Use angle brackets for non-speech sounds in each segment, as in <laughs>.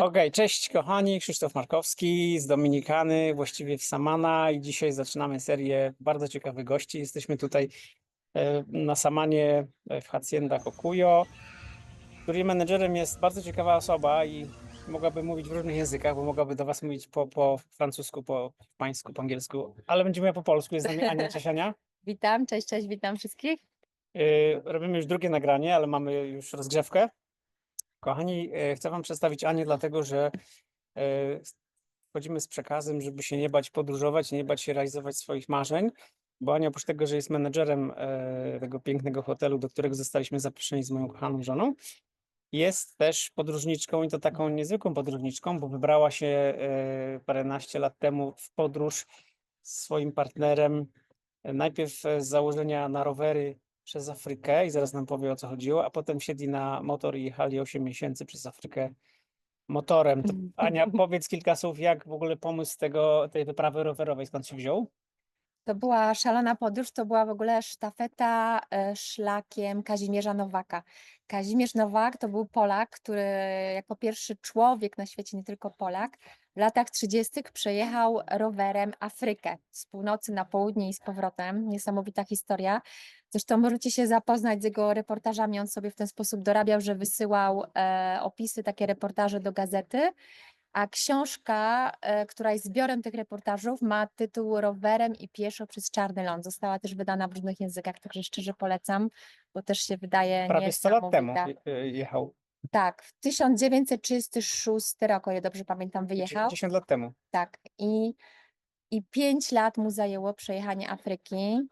Okej, cześć kochani, Krzysztof Markowski z Dominikany, właściwie w Samana i dzisiaj zaczynamy serię bardzo ciekawych gości. Jesteśmy tutaj e, na Samanie e, w Hacienda Kokuyo, której menedżerem jest bardzo ciekawa osoba i mogłaby mówić w różnych językach, bo mogłaby do was mówić po, po francusku, po hiszpańsku, po angielsku, ale będziemy po polsku. Jest z nami Ania, cześć Ania. <laughs> Witam, cześć, cześć, witam wszystkich. E, Robimy już drugie nagranie, ale mamy już rozgrzewkę. Kochani, e, chcę Wam przedstawić Anię, dlatego że e, wchodzimy z przekazem, żeby się nie bać podróżować, nie bać się realizować swoich marzeń, bo Ania oprócz tego, że jest menedżerem e, tego pięknego hotelu, do którego zostaliśmy zaproszeni z moją kochaną żoną, jest też podróżniczką i to taką niezwykłą podróżniczką, bo wybrała się paręnaście lat temu w podróż z swoim partnerem, najpierw z założenia na rowery przez Afrykę i zaraz nam powie o co chodziło, a potem siedli na motor i jechali 8 miesięcy przez Afrykę motorem. To, Ania, powiedz kilka słów, jak w ogóle pomysł tego, tej wyprawy rowerowej, skąd się wziął? To była szalona podróż, to była w ogóle sztafeta e, szlakiem Kazimierza Nowaka. Kazimierz Nowak to był Polak, który jako pierwszy człowiek na świecie, nie tylko Polak, w latach 30. przejechał rowerem Afrykę z północy na południe i z powrotem. Niesamowita historia. Zresztą możecie się zapoznać z jego reportażami. On sobie w ten sposób dorabiał, że wysyłał e, opisy, takie reportaże do gazety. A książka, e, która jest zbiorem tych reportażów, ma tytuł Rowerem i pieszo przez Czarny Ląd. Została też wydana w różnych językach, także szczerze polecam, bo też się wydaje Prawie 100 lat temu e, jechał, Tak, w 1936 rok, o ile dobrze pamiętam, wyjechał. 10 lat temu. Tak, i, i pięć lat mu zajęło przejechanie Afryki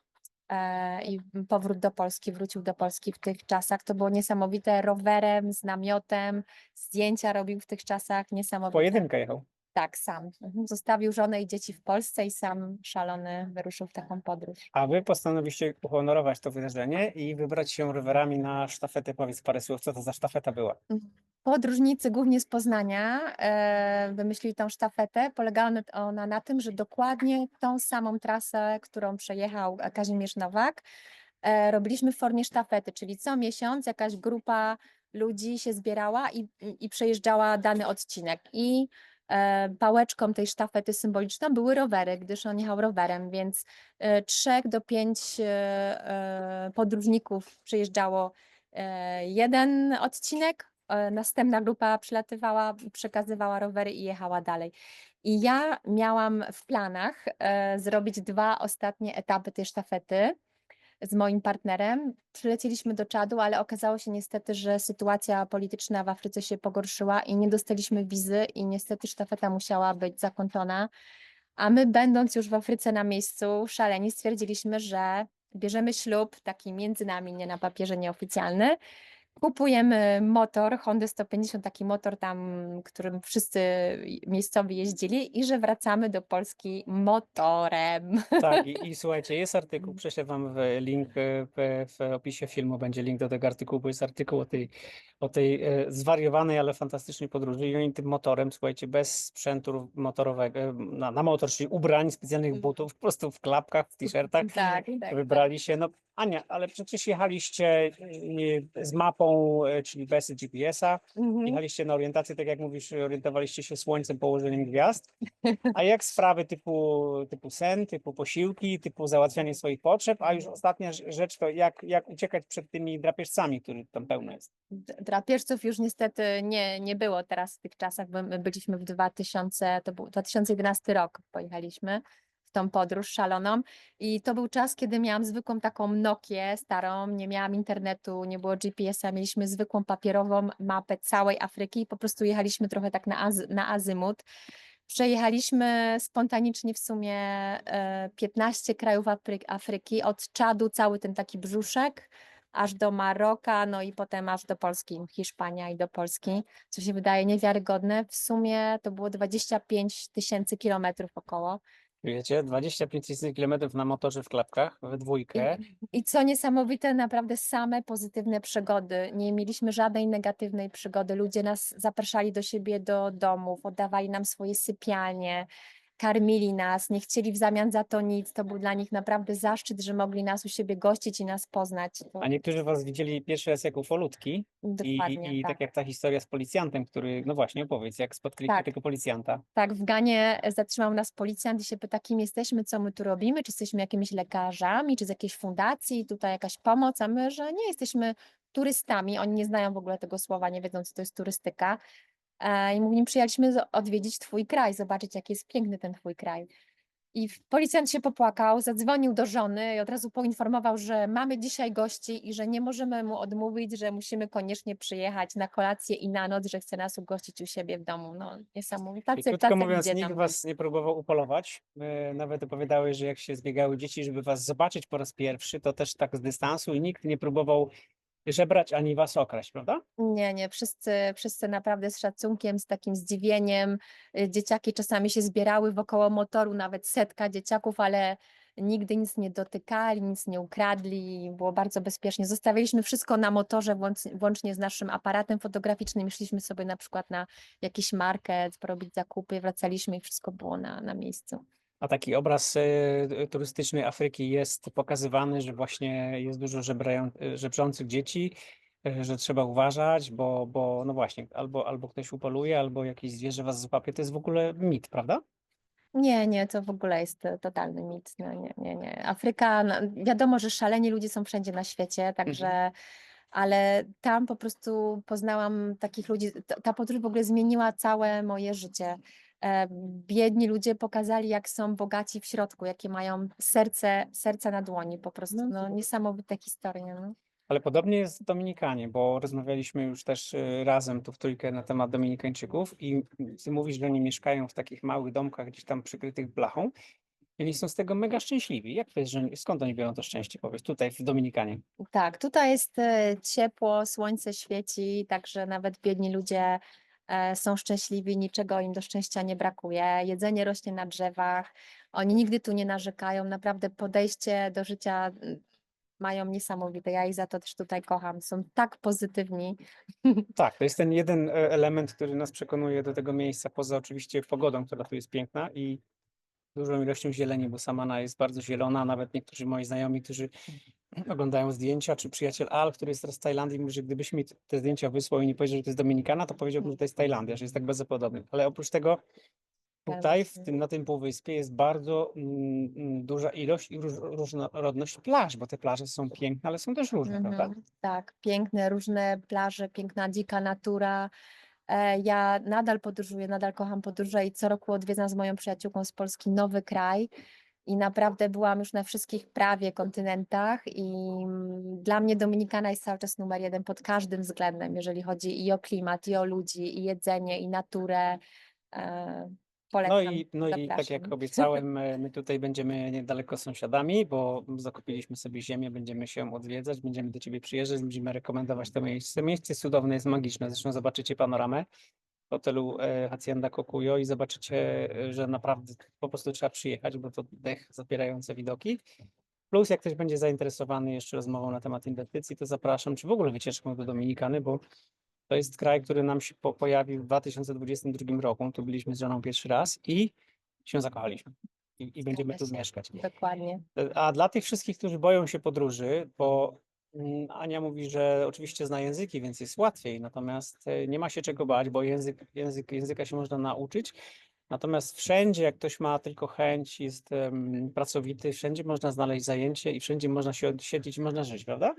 i powrót do Polski, wrócił do Polski w tych czasach. To było niesamowite, rowerem, z namiotem, zdjęcia robił w tych czasach, niesamowite. Pojedynkę jechał. Tak, sam. Mhm. Zostawił żonę i dzieci w Polsce i sam szalony wyruszył w taką podróż. A wy postanowiliście uhonorować to wydarzenie i wybrać się rowerami na sztafetę. Powiedz parę słów, co to za sztafeta była. Podróżnicy głównie z Poznania e, wymyślili tą sztafetę. Polegała na- ona na tym, że dokładnie tą samą trasę, którą przejechał Kazimierz Nowak, e, robiliśmy w formie sztafety, czyli co miesiąc jakaś grupa ludzi się zbierała i, i przejeżdżała dany odcinek. I pałeczką tej sztafety symboliczną były rowery, gdyż on jechał rowerem, więc e, trzech do pięć e, e, podróżników przejeżdżało e, jeden odcinek, e, następna grupa przylatywała, przekazywała rowery i jechała dalej. I ja miałam w planach e, zrobić dwa ostatnie etapy tej sztafety z moim partnerem. Przylecieliśmy do Czadu, ale okazało się niestety, że sytuacja polityczna w Afryce się pogorszyła i nie dostaliśmy wizy i niestety sztafeta musiała być zakończona. A my, będąc już w Afryce na miejscu, szaleni stwierdziliśmy, że bierzemy ślub taki między nami, nie na papierze nieoficjalny. Kupujemy motor, Honda 150, taki motor tam, którym wszyscy miejscowi jeździli i że wracamy do Polski motorem. Tak, i, i słuchajcie, jest artykuł, <laughs> prześlę wam link e, w, w opisie filmu, będzie link do tego artykułu, bo jest artykuł o tej, o tej e, zwariowanej, ale fantastycznej podróży i oni tym motorem, słuchajcie, bez sprzętu motorowego, e, na, na motor, czyli ubrań, specjalnych Mhm. butów, po prostu w klapkach, w t-shirtach, Tak, tak. wybrali się. No Ania, ale przecież jechaliście e, z mapą, e, czyli bez GPS-a, Mhm. Jechaliście na orientację, tak jak mówisz, orientowaliście się słońcem, położeniem gwiazd. A jak sprawy typu, typu sen, typu posiłki, typu załatwianie swoich potrzeb, a już ostatnia rz- rzecz to jak, jak uciekać przed tymi drapieżcami, których tam pełno jest. Drapieżców już niestety nie, nie było teraz w tych czasach, bo my byliśmy w 2000, to był 2011 rok, pojechaliśmy tą podróż szaloną i to był czas, kiedy miałam zwykłą taką Nokię starą, nie miałam internetu, nie było GPS-a, mieliśmy zwykłą papierową mapę całej Afryki i po prostu jechaliśmy trochę tak na, az, na azymut. Przejechaliśmy spontanicznie w sumie e, 15 krajów Afry- Afryki, od Czadu cały ten taki brzuszek, aż do Maroka, no i potem aż do Polski, Hiszpania i do Polski, co się wydaje niewiarygodne. W sumie to było 25 tysięcy kilometrów około. Wiecie, 25 tysięcy kilometrów na motorze w klapkach, we dwójkę. I co niesamowite, naprawdę same pozytywne przygody. Nie mieliśmy żadnej negatywnej przygody. Ludzie nas zapraszali do siebie do domów, oddawali nam swoje sypialnie. Karmili nas, nie chcieli w zamian za to nic. To był dla nich naprawdę zaszczyt, że mogli nas u siebie gościć i nas poznać. A niektórzy was widzieli pierwszy raz jako ufolutki i, dokładnie i tak. tak jak ta historia z policjantem, który, no właśnie, opowiedz, jak spotkaliście Tak. tego policjanta. Tak, w Ganie zatrzymał nas policjant i się pyta, kim jesteśmy, co my tu robimy, czy jesteśmy jakimiś lekarzami, czy z jakiejś fundacji, tutaj jakaś pomoc, a my, że nie, jesteśmy turystami. Oni nie znają w ogóle tego słowa, nie wiedzą, co to jest turystyka. I mówi, przyjechaliśmy odwiedzić twój kraj, zobaczyć, jaki jest piękny ten twój kraj. I policjant się popłakał, zadzwonił do żony i od razu poinformował, że mamy dzisiaj gości i że nie możemy mu odmówić, że musimy koniecznie przyjechać na kolację i na noc, że chce nas ugościć u siebie w domu. No niesamowite. I Tacy, krótko tacy mówiąc, nikt tam was nie próbował upolować. Nawet opowiadały, że jak się zbiegały dzieci, żeby was zobaczyć po raz pierwszy, to też tak z dystansu i nikt nie próbował żebrać ani was okraść, prawda? Nie, nie, wszyscy, wszyscy naprawdę z szacunkiem, z takim zdziwieniem. Y, Dzieciaki czasami się zbierały wokoło motoru, nawet setka dzieciaków, ale nigdy nic nie dotykali, nic nie ukradli, było bardzo bezpiecznie. Zostawiliśmy wszystko na motorze, włącz- włącznie z naszym aparatem fotograficznym. Szliśmy sobie na przykład na jakiś market, porobić zakupy, wracaliśmy i wszystko było na, na miejscu. A taki obraz e, turystyczny Afryki jest pokazywany, że właśnie jest dużo żebrają, e, żebrzących dzieci, e, że trzeba uważać, bo, bo no właśnie, albo, albo ktoś upoluje, albo jakieś zwierzę was złapie. To jest w ogóle mit, prawda? Nie, nie, to w ogóle jest e, totalny mit. No, nie, nie, nie. Afryka, no, wiadomo, że szaleni ludzie są wszędzie na świecie, także, ale tam po prostu poznałam takich ludzi. Ta podróż w ogóle zmieniła całe moje życie. E, Biedni ludzie pokazali, jak są bogaci w środku, jakie mają serce, serce na dłoni, po prostu. No, niesamowite historie. No. Ale podobnie jest w Dominikanie, bo rozmawialiśmy już też e, razem tu w trójkę na temat Dominikańczyków i ty mówisz, że oni mieszkają w takich małych domkach gdzieś tam przykrytych blachą i oni są z tego mega szczęśliwi. Jak to jest, że skąd oni biorą to szczęście, powiedz, tutaj w Dominikanie? Tak, tutaj jest e, ciepło, słońce świeci, także nawet biedni ludzie są szczęśliwi, niczego im do szczęścia nie brakuje. Jedzenie rośnie na drzewach, oni nigdy tu nie narzekają, naprawdę podejście do życia mają niesamowite. Ja ich za to też tutaj kocham. Są tak pozytywni. <laughs> Tak, to jest ten jeden e, element, który nas przekonuje do tego miejsca, poza oczywiście pogodą, która tu jest piękna i dużą ilością zieleni, bo Samana jest bardzo zielona, nawet niektórzy moi znajomi, którzy oglądają zdjęcia, czy przyjaciel Al, który jest teraz w Tajlandii, mówi, że gdybyś mi te zdjęcia wysłał i nie powiedział, że to jest Dominikana, to powiedziałbym, że to jest Tajlandia, że jest tak bezpodobny. Ale oprócz tego tutaj, w tym, na tym półwyspie jest bardzo mm, mm, duża ilość i róż, różnorodność plaż, bo te plaże są piękne, ale są też różne, prawda? Mhm, Tak, piękne, różne plaże, piękna dzika natura. E, Ja nadal podróżuję, nadal kocham podróże i co roku odwiedzam z moją przyjaciółką z Polski nowy kraj. I naprawdę byłam już na wszystkich prawie kontynentach i mm, dla mnie Dominikana jest cały czas numer jeden pod każdym względem, jeżeli chodzi i o klimat, i o ludzi, i jedzenie, i naturę. No Polecam, i, no i tak jak obiecałem, <laughs> e, my tutaj będziemy niedaleko sąsiadami, bo zakupiliśmy sobie ziemię, będziemy się odwiedzać, będziemy do ciebie przyjeżdżać, będziemy rekomendować to miejsce. Miejsce jest cudowne, jest magiczne, zresztą zobaczycie panoramę hotelu e, Hacienda Kokuyo i zobaczycie, e, że naprawdę po prostu trzeba przyjechać, bo to dech zapierające widoki. Plus jak ktoś będzie zainteresowany jeszcze rozmową na temat inwestycji, to zapraszam, czy w ogóle wycieczką do Dominikany, bo to jest kraj, który nam się po, pojawił w 2022 roku. Tu byliśmy z żoną pierwszy raz i się zakochaliśmy. I, i będziemy tu mieszkać. Dokładnie. A dla tych wszystkich, którzy boją się podróży, bo mm, Ania mówi, że oczywiście zna języki, więc jest łatwiej, natomiast e, nie ma się czego bać, bo język, język, języka się można nauczyć. Natomiast wszędzie, jak ktoś ma tylko chęć, jest em, pracowity, wszędzie można znaleźć zajęcie i wszędzie można się odsiedzieć i można żyć, prawda?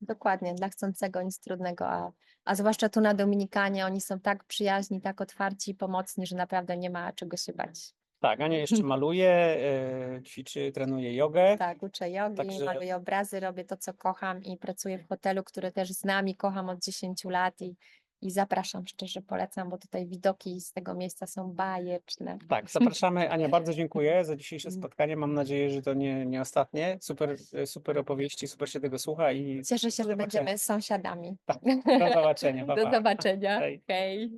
Dokładnie, dla chcącego nic trudnego, a, a zwłaszcza tu na Dominikanie, oni są tak przyjaźni, tak otwarci i pomocni, że naprawdę nie ma czego się bać. Tak, Ania jeszcze <laughs> maluje, e, ćwiczy, trenuje jogę. Tak, uczę jogi, Także- maluję obrazy, robię to, co kocham i pracuję w hotelu, który też z nami kocham od 10 lat i, i zapraszam, szczerze polecam, bo tutaj widoki z tego miejsca są bajeczne. Tak, zapraszamy. Ania, <laughs> bardzo dziękuję za dzisiejsze spotkanie. Mam nadzieję, że to nie, nie ostatnie. Super, super opowieści, super się tego słucha i Cieszę się, Do że będziemy sąsiadami. do zobaczenia. <laughs> Pa, Do pa. zobaczenia. Hej. Hej.